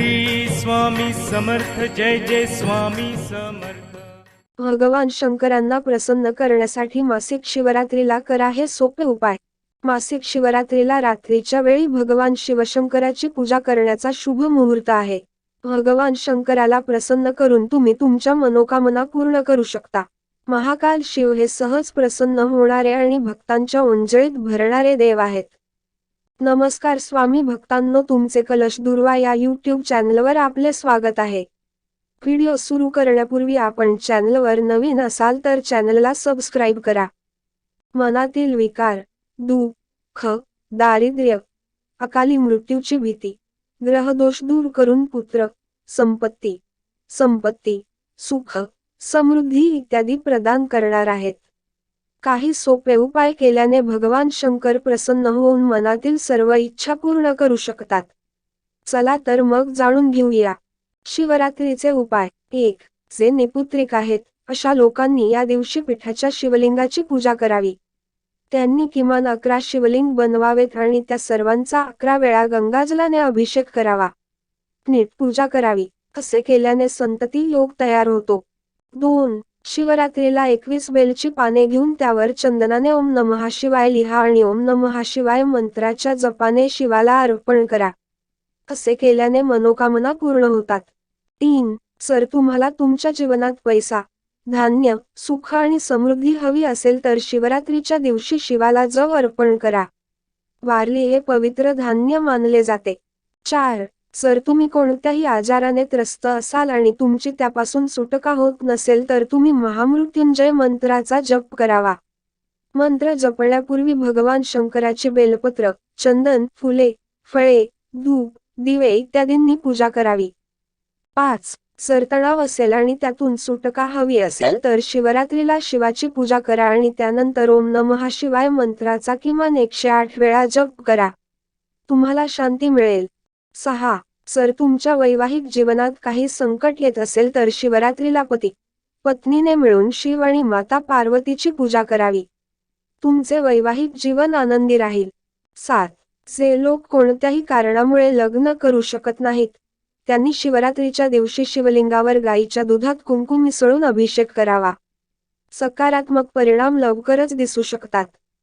श्री स्वामी समर्थ जय जय स्वामी समर्थ. भगवान शंकरांना प्रसन्न करण्यासाठी मासिक शिवरात्रीला करा हे सोपे उपाय. मासिक शिवरात्रीला रात्रीच्या वेळी भगवान शिवशंकराची पूजा करण्याचा शुभ मुहूर्त आहे. भगवान शंकराला प्रसन्न करून तुम्ही तुमच्या मनोकामना पूर्ण करू शकता. महाकाल शिव हे सहज प्रसन्न होणारे आणि भक्तांच्या उंजळीत भरणारे देव आहेत. नमस्कार स्वामी भक्तांनो तुमचे कलश दुर्वा या यूट्यूब चॅनलवर आपले स्वागत आहे. व्हिडिओ सुरू करण्यापूर्वी आपण चॅनलवर नवीन असाल तर चॅनलला सबस्क्राईब करा. मनातील विकार दुःख दारिद्र्य अकाली मृत्यूची भीती ग्रहदोष दूर करून पुत्र संपत्ती संपत्ती सुख समृद्धी इत्यादी प्रदान करणार आहेत. काही सोपे उपाय केल्याने भगवान शंकर प्रसन्न होऊन मनातील सर्व इच्छा पूर्ण करू शकतात. चला तर मग जाणून घेऊया. शिवरात्रीचे उपाय. एक जे निपुत्रिक आहेत अशा लोकांनी या दिवशी पिठाच्या शिवलिंगाची पूजा करावी. त्यांनी किमान अकरा शिवलिंग बनवावेत आणि त्या सर्वांचा अकरा वेळा गंगाजलाने अभिषेक करावा. नीट पूजा करावी. असे केल्याने संतती योग तयार होतो. दोन शिवरात्रीला एकवीस बेलची पाने घेऊन त्यावर चंदनाने ओम नमः शिवाय लिहा आणि ओम नमः शिवाय मंत्राच्या जपाने शिवाला अर्पण करा. असे केल्याने मनोकामना पूर्ण होतात. तीन सर तुम्हाला तुमच्या जीवनात पैसा धान्य सुख आणि समृद्धी हवी असेल तर शिवरात्रीच्या दिवशी शिवाला जव अर्पण करा. वारली हे पवित्र धान्य मानले जाते. चार जर तुम्ही कोणत्याही आजाराने त्रस्त असाल आणि तुमची त्यापासून सुटका होत नसेल तर तुम्ही महामृत्युंजय मंत्राचा जप करावा. मंत्र जपण्यापूर्वी भगवान शंकराची बेलपत्र चंदन फुले फळे धूप दिवे इत्यादींनी पूजा करावी. पाच. सरतणाव असेल आणि त्यातून सुटका हवी असेल तर शिवरात्रीला शिवाची पूजा करा आणि त्यानंतर ओम नमः शिवाय मंत्राचा किमान एकशे आठ वेळा जप करा. तुम्हाला शांती मिळेल. सहा. सर तुमच्या वैवाहिक जीवनात काही संकट येत असेल तर शिवरात्रीला पती. पत्नीने मिळून शिव आणि माता पार्वतीची पूजा करावी. तुमचे वैवाहिक जीवन आनंदी राहील. सात. जे लोक कोणत्याही कारणामुळे लग्न करू शकत नाहीत त्यांनी शिवरात्रीच्या दिवशी शिवलिंगावर गायीच्या दुधात कुंकुम मिसळून अभिषेक करावा. सकारात्मक परिणाम लवकरच दिसू शकतात.